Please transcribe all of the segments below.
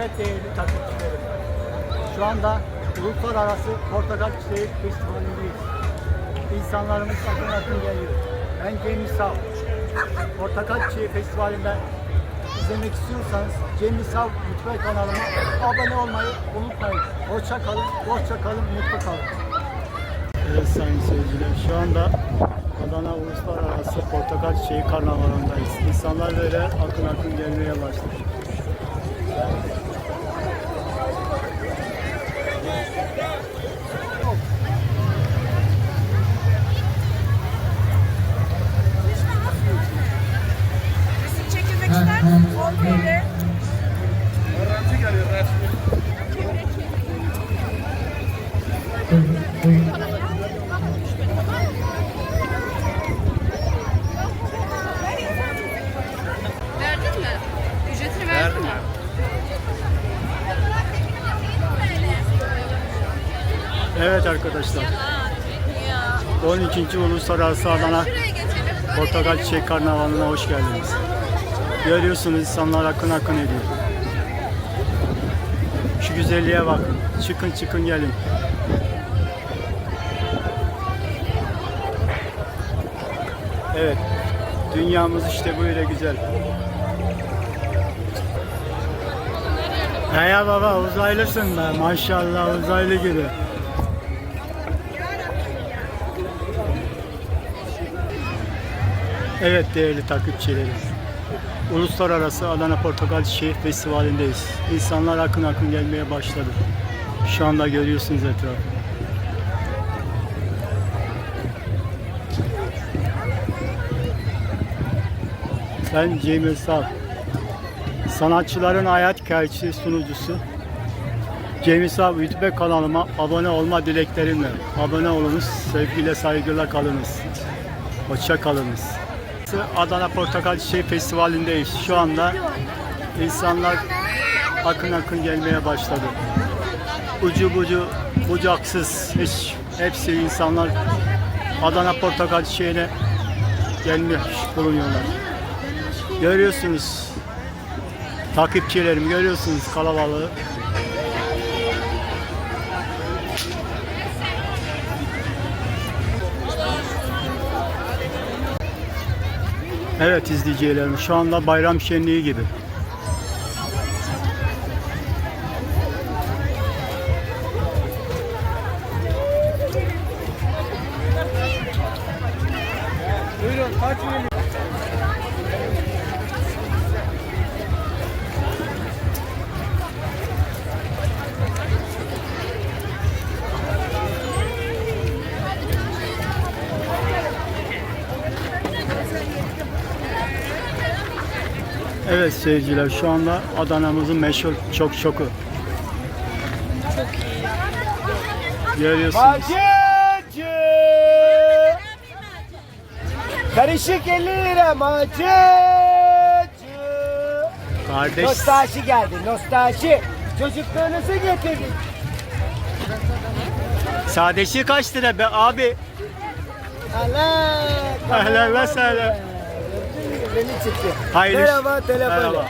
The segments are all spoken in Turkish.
Evet değerli takipçilerim. Şu anda Uluslararası Portakal Çiçeği Festivali'ndeyiz. İnsanlarımız akın akın geliyor. Ben Cemil Sav. Portakal Çiçeği Festivali'nden izlemek istiyorsanız Cemil Sav YouTube kanalıma abone olmayı unutmayın. Hoşça kalın, hoşça kalın, mutlu kalın. Evet sayın seyirciler şu anda Adana Uluslararası Portakal Çiçeği Karnavalı'ndayız. İnsanlar böyle akın akın gelmeye başladı. Evet arkadaşlar. 12. Uluslararası Adana. Portakal Çiçek Karnavalı'na hoş geldiniz. Görüyorsunuz insanlar akın akın ediyor. Şu güzelliğe bakın. Çıkın çıkın gelin. Evet. Dünyamız işte böyle güzel. He ya baba uzaylısın be maşallah uzaylı gibi. Evet değerli takipçilerim. Uluslararası Adana Portakal Çiçeği Festivali'ndeyiz. İnsanlar akın akın gelmeye başladı. Şu anda görüyorsunuz etrafı. Ben Cemil Sal. Sanatçıların hayat hikayesi sunucusu. Cemil Sal YouTube kanalıma abone olma dileklerimle. Abone olunuz, sevgiyle saygıyla kalınız. Hoşça kalınız. Adana Portakal Çiçeği Festivali'ndeyiz. Şu anda insanlar akın akın gelmeye başladı. Ucu bucu bucaksız hiç hepsi insanlar Adana Portakal Çiçeği'ne gelmiş bulunuyorlar. Görüyorsunuz takipçilerim görüyorsunuz kalabalığı. Evet izleyicilerim şu anda bayram şenliği gibi. Buyurun kaç milyon? Evet seyirciler şu anda Adana'mızın meşhur çok şoku. Görüyorsunuz. Macacı. Karışık 50 lira macacı. Kardeş Nostalji geldi nostalji. Çocukluğunuzu getirdik. sadesi kaç lira be abi? Allah. Ve sahlan. Beni çıktı. Hayırlı Merhaba telefon.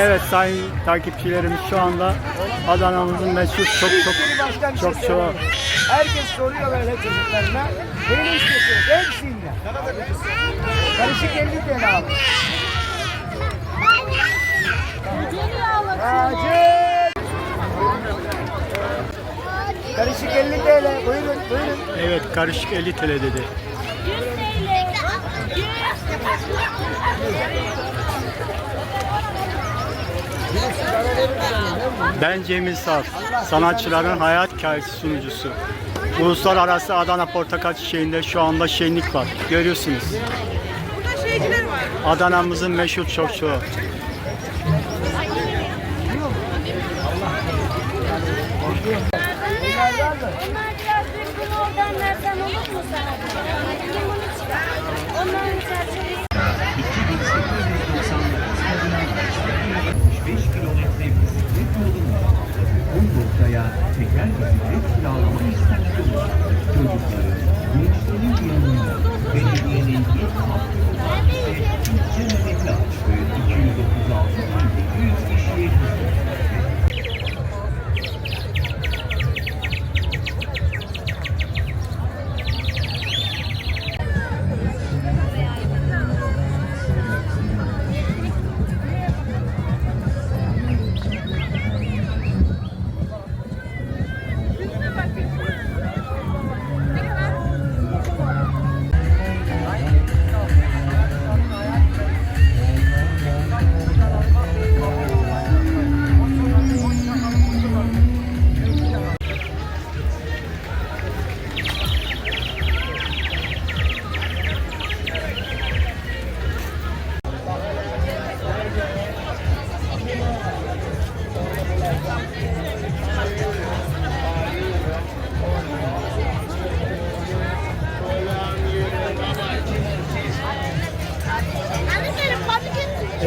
Evet sayın takipçilerimiz şu anda Adana'mızın meşhur çok çok bir çok şey çok söyleyeyim. Herkes soruyor böyle çocuklarına. Beni istiyorsunuz hepsinden. Karışık 50 TL abi. Macacı. Karışık 50 TL. Buyurun buyurun. evet karışık 50 TL dedi. Ben Cemil Sar, sanatçıların hayat hikayesi sunucusu. Uluslararası Adana Portakal Çiçeği'nde şu anda şenlik var. Görüyorsunuz. Adana'mızın meşhur çok çoğu. Onlar biraz düzgün oradan nereden olur mu sana? Limonu çıkar. Onların çerçevesi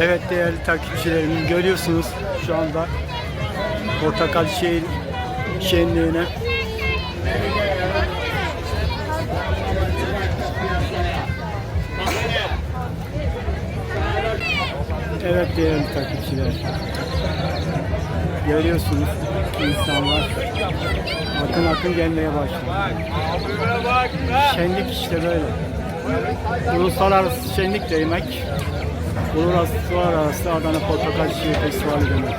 Evet değerli takipçilerim görüyorsunuz şu anda Portakal Şehir Şenliği'ne Evet değerli takipçiler görüyorsunuz insanlar akın akın gelmeye başladı. Şenlik işte böyle. Uluslararası şenlik demek. Uluslararası Adana Portakal Çiçeği Festivali demek.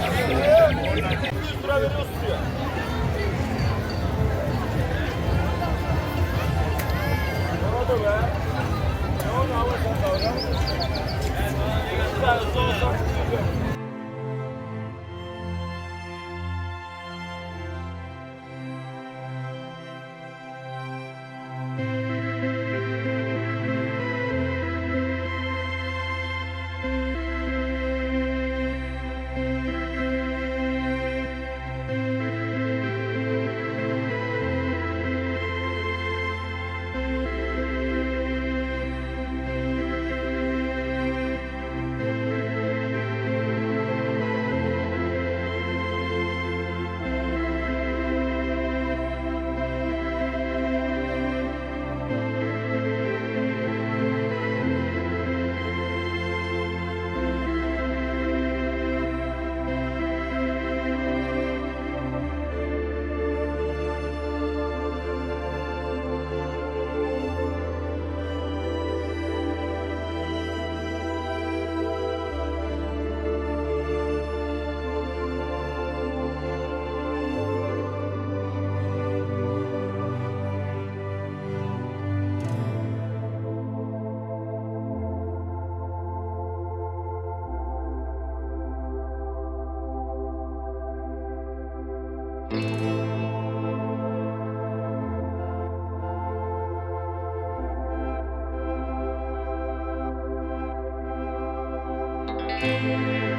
Música